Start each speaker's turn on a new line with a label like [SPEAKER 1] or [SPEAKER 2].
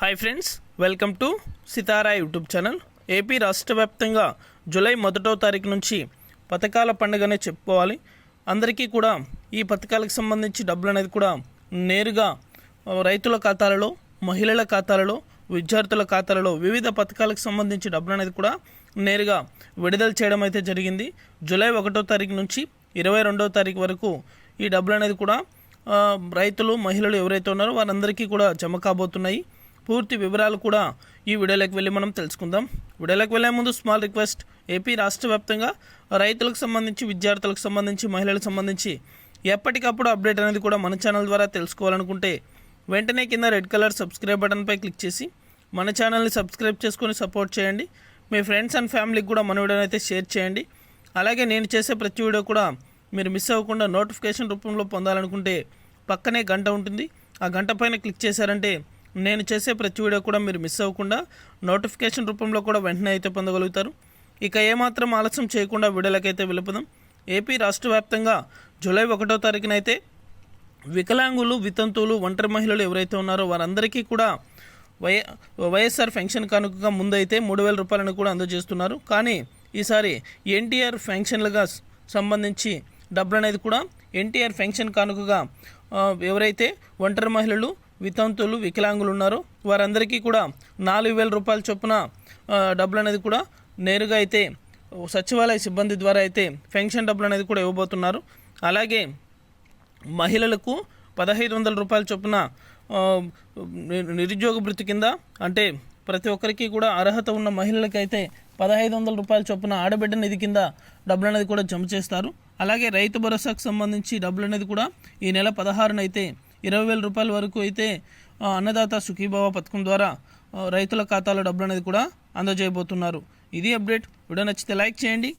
[SPEAKER 1] Hi friends welcome to Sitara YouTube channel AP రాష్ట్ర వ్యాప్తంగా July మొదటో తారీఖు నుంచి పథకాల పండుగనే చెప్పుకోవాలి. అందరికీ కూడా ఈ పథకాలకు సంబంధించి డబ్బులు అనేది కూడా నేరుగా రైతుల ఖాతాలలో మహిళల ఖాతాలలో విద్యార్థుల ఖాతాలలో వివిధ పథకాలకు సంబంధించి డబ్బులు అనేది కూడా నేరుగా విడుదల చేయడం అయితే జరిగింది. జూలై ఒకటో తారీఖు నుంచి ఇరవై రెండో తారీఖు వరకు ఈ డబ్బులు అనేది కూడా రైతులు మహిళలు ఎవరైతే ఉన్నారో వారందరికీ కూడా జమ కాబోతున్నాయి. పూర్తి వివరాలు కూడా ఈ వీడియోలోకి వెళ్ళి మనం తెలుసుకుందాం. వీడియోలోకి వెళ్ళే ముందు స్మాల్ రిక్వెస్ట్ ఏపీ రాష్ట్ర వ్యాప్తంగా రైతులకు సంబంధించి విద్యార్థులకు సంబంధించి మహిళలకు సంబంధించి ఎప్పటికప్పుడు అప్డేట్ అనేది కూడా మన ఛానల్ ద్వారా తెలుసుకోవాలనుకుంటే వెంటనే కింద రెడ్ కలర్ సబ్స్క్రైబ్ బటన్పై క్లిక్ చేసి మన ఛానల్ని సబ్స్క్రైబ్ చేసుకొని సపోర్ట్ చేయండి. మీ ఫ్రెండ్స్ అండ్ ఫ్యామిలీకి కూడా మన వీడియోని అయితే షేర్ చేయండి. అలాగే నేను చేసే ప్రతి వీడియో కూడా మీరు మిస్ అవ్వకుండా నోటిఫికేషన్ రూపంలో పొందాలనుకుంటే పక్కనే గంట ఉంటుంది. ఆ గంట పైన క్లిక్ చేశారంటే నేను చేసే ప్రతి వీడియో కూడా మీరు మిస్ అవ్వకుండా నోటిఫికేషన్ రూపంలో కూడా వెంటనే అయితే పొందగలుగుతారు. ఇక ఏమాత్రం ఆలస్యం చేయకుండా వీడియోలకైతే వెళ్ళిపోదాం. ఏపీ రాష్ట్ర వ్యాప్తంగా జూలై ఒకటో తారీఖునైతే వికలాంగులు వితంతువులు ఒంటరి మహిళలు ఎవరైతే ఉన్నారో వారందరికీ కూడా వై వైఎస్ఆర్ పెన్షన్ కానుకగా ముందైతే మూడు వేల రూపాయలను కూడా అందజేస్తున్నారు. కానీ ఈసారి ఎన్టీఆర్ పెన్షన్లుగా సంబంధించి డబ్బులు అనేది కూడా ఎన్టీఆర్ పెన్షన్ కానుకగా ఎవరైతే ఒంటరి మహిళలు వితంతులు వికలాంగులు ఉన్నారు వారందరికీ కూడా నాలుగు వేల రూపాయల చొప్పున డబ్బులు అనేది కూడా నేరుగా అయితే సచివాలయ సిబ్బంది ద్వారా అయితే పెన్షన్ డబ్బులు అనేది కూడా ఇవ్వబోతున్నారు. అలాగే మహిళలకు పదహైదు వందల రూపాయల చొప్పున నిరుద్యోగ భృతి కింద అంటే ప్రతి ఒక్కరికి కూడా అర్హత ఉన్న మహిళలకైతే పదహైదు వందల రూపాయల చొప్పున ఆడబిడ్డ నిధి కింద డబ్బులు అనేది కూడా జమ చేస్తారు. అలాగే రైతు భరోసాకు సంబంధించి డబ్బులు అనేది కూడా ఈ నెల పదహారునైతే అయితే ఇరవై వేల రూపాయల వరకు అయితే అన్నదాత సుఖీభావ పథకం ద్వారా రైతుల ఖాతాలో డబ్బులు అనేది కూడా అందజేయబోతున్నారు. ఇది అప్డేట్. వీడియో నచ్చితే లైక్ చేయండి.